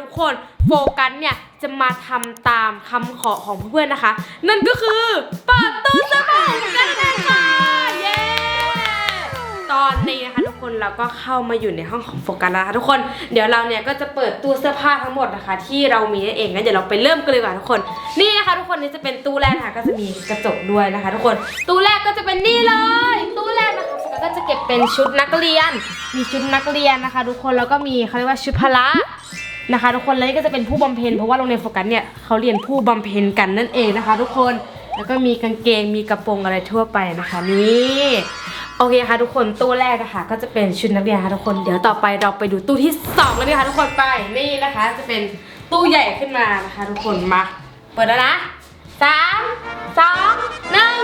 ทุกคนโฟกัสเนี่ยจะมาทำตามคำขอของเพื่อนๆนะคะ นั่นก็คือเปิดตู้เสื้อผ้ากันเองค่ะเย้ตอนนี้นะคะทุกคนเราก็เข้ามาอยู่ในห้องของโฟกัสแล้วนะคะทุกคนเดี๋ยวเราเนี่ยก็จะเปิดตู้เสื้อผ้าทั้งหมดนะคะ ที่เรามีนั่นเองงั้นเดี๋ยวเราไปเริ่มกันเลยดีกว่าทุกคน นี่นะคะทุกคนนี่จะเป็นตู้แรกนะคะก็จะมีกระจกด้วยนะคะ ทุกคนตู้แรกก็จะเป็นนี่เลย ตู้แรกนะคะโฟกัสก็จะเก็บเป็นชุดนักเรียน มีชุดนักเรียนนะคะ ทุกคนแล้วก็มีเขาเรียกว่าชุดพละ นะคะ ทุกคนแล้วนี่ก็จะเป็นผู้บำเพ็ญเพราะว่าโรงเรียนโฟกัสเนี่ยเขาเรียนผู้บำเพ็ญกันนั่นเองนะคะ ทุกคนแล้วก็มีกางเกงมีกระโปรงอะไรทั่วไปนะคะนี่โอเคค่ะทุกคนตู้แรกนะคะก็จะเป็นชุดนักเรียนนะคะทุกคนเดี๋ยวต่อไปเราไปดูตู้ที่สองกันเลยค่ะทุกคนไปนี่นะคะ จะเป็นตู้ใหญ่ขึ้นมานะคะ ทุกคนมาเปิดแล้วนะสามสองหนึ่ง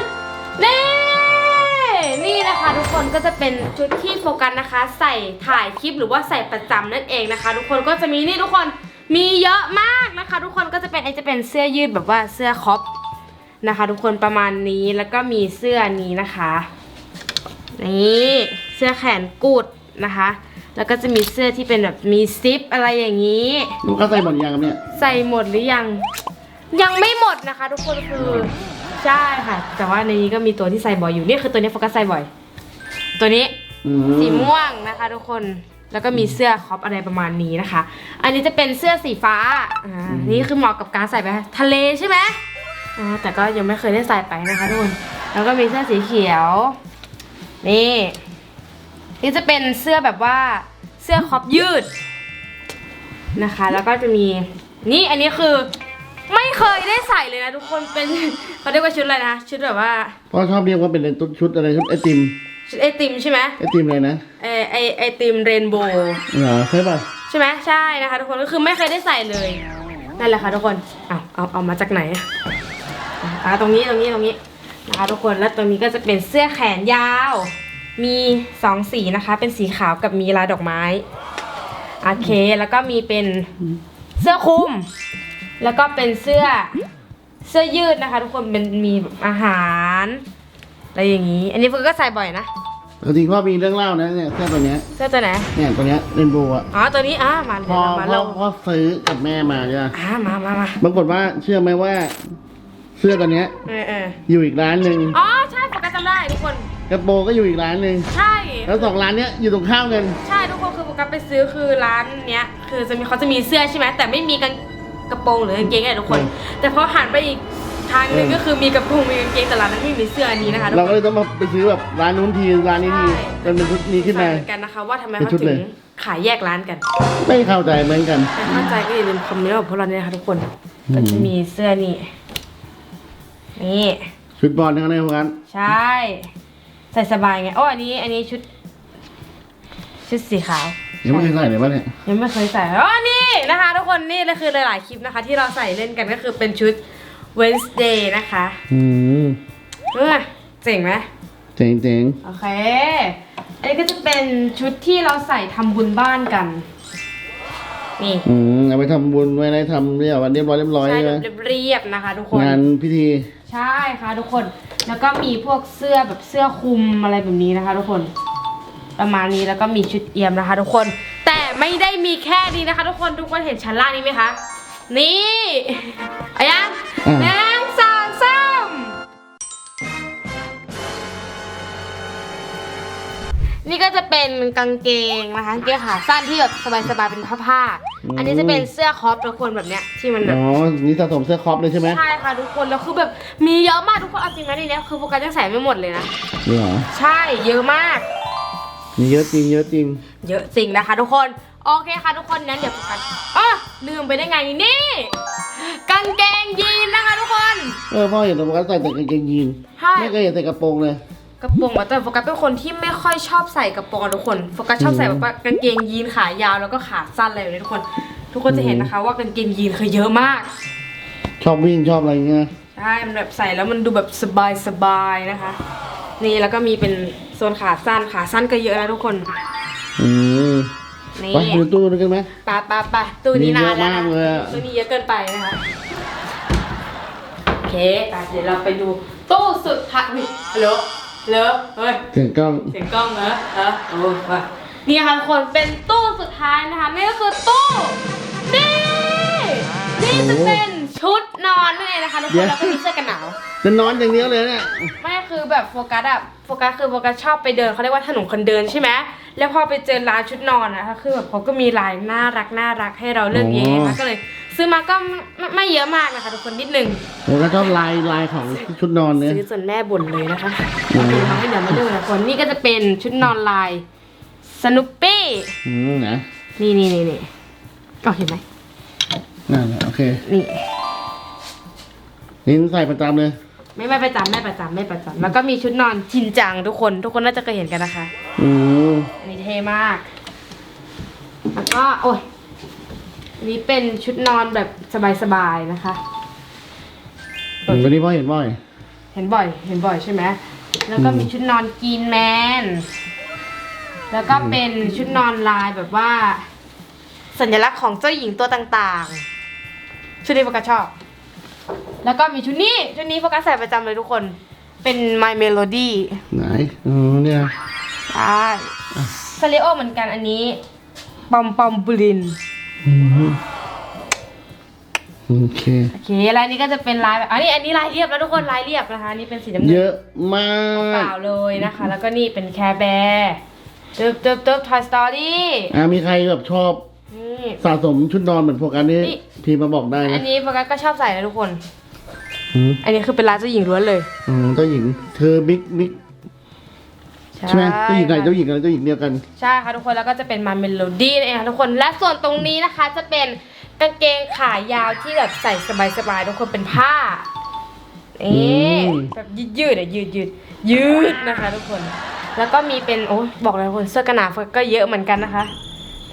นี่ นี่นะคะทุกคนก็จะเป็นชุดที่โฟกัสนะคะ ใส่ถ่ายคลิปหรือว่าใส่ประจำนั่นเองนะคะ ทุกคนก็จะมีนี่ทุกคนมีเยอะมากนะคะ ทุกคนก็จะเป็นไอจะเป็นเสื้อยืดแบบว่าเสื้อคอปนะคะ ทุกคนประมาณนี้แล้วก็มีเสื้อนี้นะคะนี่เสื้อแขนกุดนะคะ แล้วก็จะมีเสื้อที่เป็นแบบมีซิปอะไรอย่างนี้ลูกก็ใส่หมดยังครับเนี่ย ใส่หมดหรือยัง ยังไม่หมดนะคะ ทุกคนคือ ใช่ค่ะ แต่ว่าในนี้ก็มีตัวที่ใส่บ่อยอยู่นี่คือตัวนี้โฟกัสใส่บ่อย ตัวนี้อืมสีม่วงนะคะ ทุกคนแล้วก็มีเสื้อครอปอะไรประมาณนี้นะคะ อันนี้จะเป็นเสื้อสีฟ้าอ่านี่คือเหมาะกับการใส่ไปทะเลใช่ไหมอ่าแต่ก็ยังไม่เคยได้ใส่ไปนะคะทุกคนแล้วก็มีเสื้อสีเขียว นี่นี่จะเป็นเสื้อแบบว่าเสื้อครอปยืดนะคะ แล้วก็จะมีนี่อันนี้คือ ไม่เคยได้ใส่เลยนะทุกคนเป็น เขาเรียกว่าชุดอะไรนะชุดแบบว่าพ่อชอบเรียกว่าเป็นตุ๊ดชุดอะไรชุดไอติมชุดไอติมใช่ไหมไอติมอะไรนะไอไอไอติมเรนโบว์เหรอใช่ป่ะใช่ไหมใช่นะคะทุกคนก็คือไม่เคยได้ใส่เลยนั่นแหละค่ะทุกคนเอาเอาเอามาจากไหนอะอ่าตรงนี้ตรงนี้ตรงนี้นะคะทุกคนแล้วตรงนี้ก็จะเป็นเสื้อแขนยาว มีสองสีนะคะ เป็นสีขาวกับมีลายดอกไม้โอเคแล้วก็มีเป็นเสื้อคลุม แล้วก็เป็นเสื้อเสื้อยืดนะคะ ทุกคนเป็นมีแบบอาหารอะไรอย่างนี้ อันนี้เฟิร์นก็ใส่บ่อยนะปกติพ่อมีเรื่องเล่านะเนี่ยเสื้อตัวเนี้ยเสื้อตัวไหนเนี่ยตัวเนี้ยเรนโบว์อะอ๋อตัวนี้อ่ามาพ่อมาพ่อเราพ่อซื้อกับแม่มาใช่ป่ะอ่ามามามาปรากฏว่าเชื่อไหมว่า เสื้อตัวเนี้ย เออเอออยู่อีกร้านหนึ่งอ๋อใช่โฟกัสจำได้ทุกคน กระโปรงก็อยู่อีกร้านหนึ่งใช่ แล้วสองร้านเนี้ยอยู่ตรงข้ามกัน ใช่ทุกคนคือโฟกัสไปซื้อคือร้านเนี้ย คือจะมีเขาจะมีเสื้อใช่ไหมแต่ไม่มีกัน กระโปรงหรือกางเกงไงทุกคน แต่พอหันไปอีกทางหนึงก็คือมีกระโปรงมีกางเกงแต่ร้านนั้นไม่มีเสื้ออันนี้นะคะทุกเราคก็น เลยต้องมาไปซื้อแบบร้านนู้นทีร้านนี้ทีใช่จนเป็นชุดนี้ขึ้นใช่มา เหมือนกันนะคะว่าทำไมเป็นเขาชุดถึเลงยขายแยกร้านกัน ไม่เข้าใจเหมือนกันแต่เข้าใจก็อย่าลืมคอมเมนต์บอกพวกเราเนี่ยนะคะทุกคน อืม ก็จะมีเสื้อนี่ นี่ ชุดบอลทั้งนั้นเลยพวกนั้นใช่ ใส่สบายไงโอ้อันนี้ อันนี้ชุด ชุดสีขาว ยังไม่เคยใส่เลยป่ะเนี่ย ยังไม่เคยใส่อ๋อนี่นะคะ ทุกคนนี่เลยคือหลายๆคลิปนะคะ ที่เราใส่เล่นกันก็คือเป็นชุด Wednesday นะคะอืมเออเจ๋งไหมเจ๋งเจ๋งโอเค อันนี้ก็จะเป็นชุดที่เราใส่ทำบุญบ้านกัน นี่อืมเอาไปทำบุญไว้ในทำเรียบวันเรียบร้อยเรียบร้อยใช่ใช่ไหมแบบเรียบๆนะคะ ทุกคน งานพิธี ใช่ค่ะทุกคน แล้วก็มีพวกเสื้อแบบเสื้อคลุมอะไรแบบนี้นะคะ ทุกคน ประมาณนี้แล้วก็มีชุดเอี่ยมนะคะ ทุกคน แต่ไม่ได้มีแค่นี้นะคะ ทุกคนทุกคนเห็นชั้นล่างนี้ไหมคะ นี่อายังอ่าหนึ่งสองสามนี่ก็จะเป็นกางเกงนะคะกางเกงขาสั้นที่แบบสบายๆเป็นผ้าๆอันนี้จะเป็นเสื้อครอปทุกคนแบบเนี้ยที่มันแบบ อ๋อ นี่สะสมเสื้อครอปเลยใช่ไหมใช่ค่ะทุกคนแล้วคือแบบมีเยอะมากทุกคนเอาจริงนะในเนี้ยคือโฟกัสยังใส่ไม่หมดเลยนะ นี่เหรอ ใช่เยอะมาก มีเยอะจริงเยอะจริง เยอะจริงนะคะทุกคน โอเคค่ะทุกคนงั้นเดี๋ยวโฟกัสอ๋อลืมไปได้ไงนี่กางเกงยีนนะคะทุกคน เออพ่อเห็นโฟกัสใส่แต่กางเกงยีนใช่ ไม่เคยเห็นใส่กระโปรงเลย กระโปรงอะแต่โฟกัสเป็นคนที่ไม่ค่อยชอบใส่กระโปรงอะทุกคนโฟกัสชอบใส่แบบว่ากางเกงยีนขายาวแล้วก็ขาสั้นอะไรแบบนี้ทุกคน ทุกคนจะเห็นนะคะ ว่ากางเกงยีนคือเยอะมาก ชอบวิ่งชอบอะไรเงี้ย ใช่ มันแบบใส่แล้วมันดูแบบสบายสบายๆนะคะ นี่แล้วก็มีเป็นโซนขาสั้นขาสั้นก็เยอะนะทุกคน อืมนี่ไปดูตู้นึงกันไหมปะปะปะตู้นี้นานแล้วมีเยอะมากเลยนะอะตู้นี้เยอะเกินไปนะคะโอเคไปเดี๋ยวเราไปดูตู้สุดท้ายอุ๊ยฮัลโหลฮัลโหลเฮ้ยเสียงกล้องเสียงกล้องเหรอเออโอ้ว่ะนี่ค่ะทุกคนเป็นตู้สุดท้ายนะคะนั่นก็คือตู้นี่นี่จะเป็น ชุดนอนนั่นเองนะคะทุกคนแล้วก็มีเสื้อกันหนาวจะนอนอย่างเดียวเลยเนี่ย ไม่คือแบบโฟกัสอะโฟกัสคือโฟกัสชอบไปเดินเขาเรียกว่าถนนคนเดินใช่ไหมแล้วพอไปเจอร้านชุดนอนอะคือแบบเขาก็มีลายน่ารักน่ารักให้เราเลือกเยอะนะคะก็เลย ซื้อมาก็ไม่ไม่ไม่เยอะมากนะคะทุกคนนิดนึง ผมก็ชอบลายลายของชุดนอนเนี่ย ซื้อจนแม่บ่นเลยนะคะอืมเดี๋ยวให้เดี๋ยวมาดูนะคนนี่ก็จะเป็นชุดนอนลายสนุปปี้ อืมนะนี่นี่นี่นี่ก็เห็นไหมนั่นแหละโอเค นี่ นี่ใส่ประจำเลย ไม่ไม่ประจำไม่ประจำไม่ประจำแล้วก็มีชุดนอนชินจังทุกคนทุกคนน่าจะเคยเห็นกันนะคะอืมอันนี้เท่มาก แล้วก็โอ้ยอันนี้เป็นชุดนอนแบบสบายๆนะคะวันนี้พ่อเห็นบ่อย เห็นบ่อยเห็นบ่อยใช่ไหมแล้วก็มีชุดนอนกรีนแมน แล้วก็เป็นชุดนอนลายแบบว่า สัญลักษณ์ของเจ้าหญิงตัวต่างๆ ชุดนี้โฟกัสชอบ แล้วก็มีชุดนี้ ชุดนี้โฟกัสใส่ประจำเลยทุกคน เป็น My Melody ไหนอ๋อเนี่ยใช่ซาริโอเหมือนกันอันนี้ ปอมปอมบลิน อืมโอเค โอเคลายนี้ก็จะเป็นลายแบบอันนี้อันนี้ลายเรียบแล้วทุกคนลายเรียบนะคะอันนี่เป็นสีน้ำเงินเยอะมาเปกล่าเลยนะคะ แล้วก็นี่เป็นแคร์แบร์เติบเติบเติบทอยสตอรี่ อ่ามีใครแบบชอบนี่ สะสมชุดนอนเหมือนพวกอันนี้ นี่ ทีมมาบอกได้อันะนนี้โฟกัสก็ชอบใส่นะทุกคน อืมอันนี้คือเป็นลายเจ้าหญิงล้วนเลย อืมเจ้าหญิงเธอบิ๊กบิ๊กใช่ไหมเจ้าหญิงไหนเจ้าหญิงอะไรเจ้าหญิงเดียวกัน ใช่ค่ะทุกคนแล้วก็จะเป็นมาเมโลดี้นั่นเองค่ะทุกคนและส่วนตรงนี้นะคะจะเป็นกางเกงขายาวที่แบบใส่สบายๆทุกคนเป็นผ้านี่อืม แบบยืดๆอะยืดยืดยืดนะคะ ทุกคน แล้วก็มีเป็นโอ้บอกเลยทุกคนเสื้อกันหนาวก็เยอะเหมือนกันนะคะ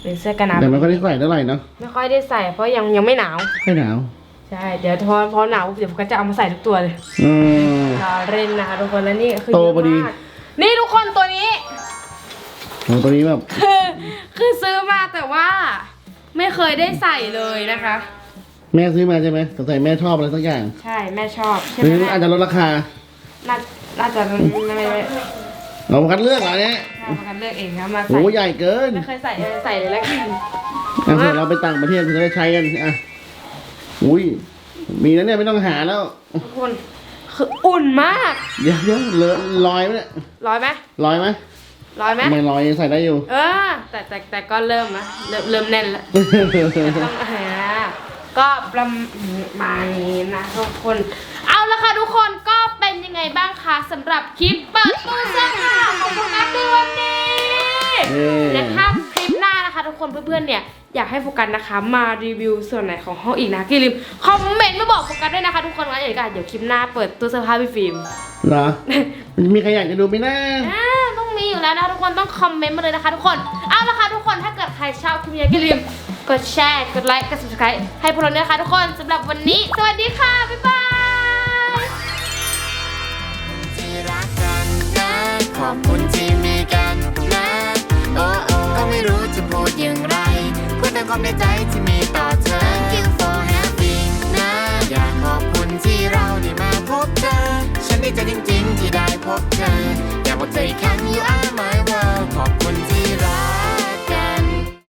เป็นเสื้อกันหนาวแต่มันก็ได้ใส่เท่าไหร่เนาะไม่ค่อยได้ใส่เพราะยังยังไม่หนาวไม่หนาวใช่เดี๋ยวพอพอหนาวเดี๋ยวผมก็จะเอามาใส่ทุกตัวเลยอืมรอเล่นนะคะทุกคนแล้วนี่คือโตเยอะพอดีมากนี่ทุกคนตัวนี้โอ้ตัวนี้แบบคือคือซื้อมาแต่ว่าไม่เคยได้ใส่เลยนะคะ แม่ซื้อมาใช่ไหมสงสัยแม่ชอบอะไรสักอย่าง ใช่แม่ชอบใช่หไหรืมอแม่อาจจะลดราคาน่าน่าจะไม่ไม่ ไม่เราคัดเลือกเหรอเนี่ยใช่ประกันเลือกเองครับมาโอ้ใส่ใหญ่เกิน ไม่เคยใส่เออใส่เลยแล้วกันอะเผื่อเราไปต่างประเทศจะได้ใช้กันอะอุ้ย มีแล้วเนี่ยไม่ต้องหาแล้ว ทุกคนคืออุ่นมากเดี๋ยวเดี๋ยวเลอะลอยไหมเนี่ยร้อยไหมลอยไหมร้อยไหมไม่ลอยใส่ได้อยู่ เออแต่แต่แต่ก็เริ่มนะเริ่มเริ่มแน่นแล้วต้องหา ก็ประมาณนี้นะทุกคน เอาละค่ะทุกคนก็เป็นยังไงบ้างคะสำหรับคลิปเปิดตู้เสื้อผ้าของโฟกัสในวันนี้เย้และถ้าคลิปหน้านะคะทุกคนเพื่อนๆเนี่ยอยากให้โฟกัสนะคะ มารีวิวส่วนไหนของห้องอีกนะอย่าลืมคอมเมนต์มาบอกโฟกัสด้วยนะคะทุกคนว่าอย่างไรเดี๋ยวคลิปหน้าเปิดตู้เสื้อผ้าพี่ฟิล์มเหรอมีใครอยากจะดูไหมนะอ่าต้องมีอยู่แล้วนะทุกคนต้องคอมเมนต์มาเลยนะคะ ทุกคนเอาละค่ะทุกคนถ้าเกิดใครชอบคลิปนี้อย่าลืม กดแชร์ กดไลค์ กด subscribe ให้พวกเราด้วยค่ะทุกคนสำหรับวันนี้ สวัสดีค่ะ บ๊ายบายในใจที่มีต่อเธอ Thank you for having นะ อยากขอบคุณที่เราได้มาพบเธอ ฉันดีใจจริงๆที่ได้พบเธอ อยากบอกเธออีง you are